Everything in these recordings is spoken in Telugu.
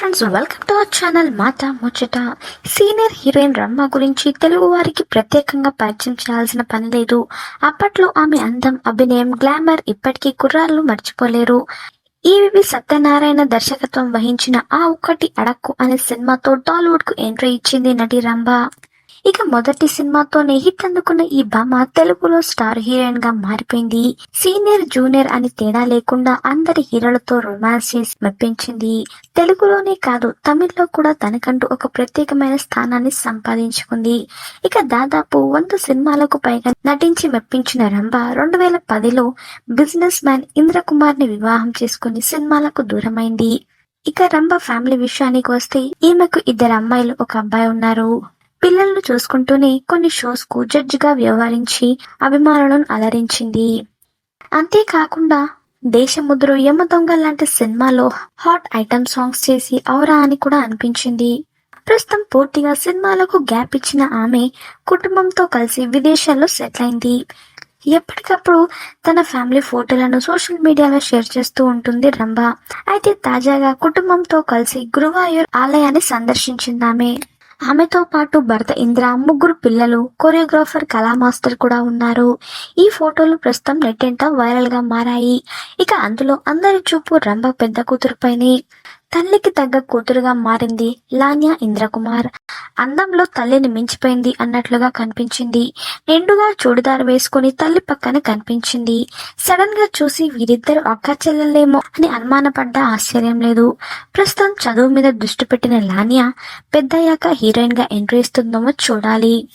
Friends welcome to our channel మాట ముచ్చట సీనియర్ హీరోయిన్ రమ్మ గురించి తెలుగు వారికి ప్రత్యేకంగా పరిచయం చేయాల్సిన పని లేదు. అప్పట్లో ఆమె అందం అభినయం గ్లామర్ ఇప్పటికీ కుర్రాళ్ళు మర్చిపోలేరు. ఈవి సత్యనారాయణ దర్శకత్వం వహించిన ఆ ఒక్కటి అడక్కు అనే సినిమాతో టాలీవుడ్కు ఎంట్రీ ఇచ్చింది నటి రంభ ఇక మొదటి సినిమాతోనే హిట్ అందుకున్న ఈ భామ తెలుగులో స్టార్ హీరోయిన్గా మారిపోయింది. సీనియర్ జూనియర్ అని తేడా లేకుండా అందరి హీరోలతో రొమాన్స్ చేసి మెప్పించింది. తెలుగులోనే కాదు తమిళ్ళో కూడా తనకంటూ ఒక ప్రత్యేకమైన స్థానాన్ని సంపాదించుకుంది. ఇక దాదాపు వంద సినిమాలకు పైగా నటించి మెప్పించిన రంభ రెండు వేల పదిలో బిజినెస్ మ్యాన్ ఇంద్రకుమార్ని వివాహం చేసుకుని సినిమాలకు దూరమైంది. ఇక రంభ ఫ్యామిలీ విషయానికి వస్తే ఈమెకు ఇద్దరు అమ్మాయిలు ఒక అబ్బాయి ఉన్నారు. పిల్లలను చూసుకుంటూనే కొన్ని షోస్కు జడ్జిగా గా వ్యవహరించి అభిమానులను అలరించింది. అంతేకాకుండా దేశముద్రు యమ దొంగ లాంటి సినిమాలో హాట్ ఐటమ్ సాంగ్స్ చేసి ఔరా అని కూడా అనిపించింది. ప్రస్తుతం పూర్తిగా సినిమాలకు గ్యాప్ ఇచ్చిన ఆమె కుటుంబంతో కలిసి విదేశాల్లో సెటిల్ అయింది. ఎప్పటికప్పుడు తన ఫ్యామిలీ ఫోటోలను సోషల్ మీడియాలో షేర్ చేస్తూ ఉంటుంది రంభ. అయితే తాజాగా కుటుంబంతో కలిసి గురువాయూర్ ఆలయాన్ని సందర్శించింది ఆమె. ఆమెతో పాటు భర్త ఇంద్ర ముగ్గురు పిల్లలు కొరియోగ్రాఫర్ కళా మాస్టర్ కూడా ఉన్నారు. ఈ ఫోటోలు ప్రస్తుతం నెట్టెంట వైరల్గా మారాయి. ఇక అందులో అందరి చూపు రంభ పెద్ద కూతురుపైనే. తల్లికి తగ్గ కూతురుగా మారింది లాన్యా ఇంద్రకుమార్. అందంలో తల్లిని మించిపోయింది అన్నట్లుగా కనిపించింది. నిండుగా చూడిదారు వేసుకుని తల్లి పక్కన కనిపించింది. సడన్గా చూసి వీరిద్దరు అక్క చెల్లెలేమో అని అనుమానపడ్డ ఆశ్చర్యం లేదు. ప్రస్తుతం చదువు మీద దృష్టి పెట్టిన లాన్యా పెద్దయ్యాక హీరోయిన్గా ఎంట్రీ ఇస్తుందేమో చూడాలి.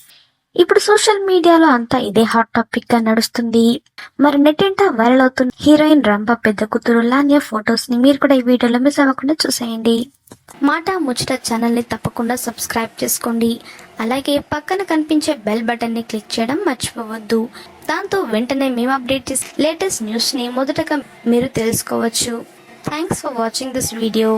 ఇప్పుడు సోషల్ మీడియాలో అంతా ఇదే హాట్ టాపిక్గా నడుస్తుంది. మరి నెట్టింట వైరల్ అవుతున్న హీరోయిన్ రంభ పెద్ద కూతురు లాన్యా ఫొటోస్ని మీరు కూడా ఈ వీడియోలో మిస్ అవ్వకుండా చూసేయండి. మాట ముచ్చట ఛానల్ని తప్పకుండా సబ్స్క్రైబ్ చేసుకోండి. అలాగే పక్కన కనిపించే బెల్ బటన్ని క్లిక్ చేయడం మర్చిపోవద్దు. దాంతో వెంటనే మేము అప్డేట్ చేసే లేటెస్ట్ న్యూస్ని మొదటగా మీరు తెలుసుకోవచ్చు. Thanks for watching this video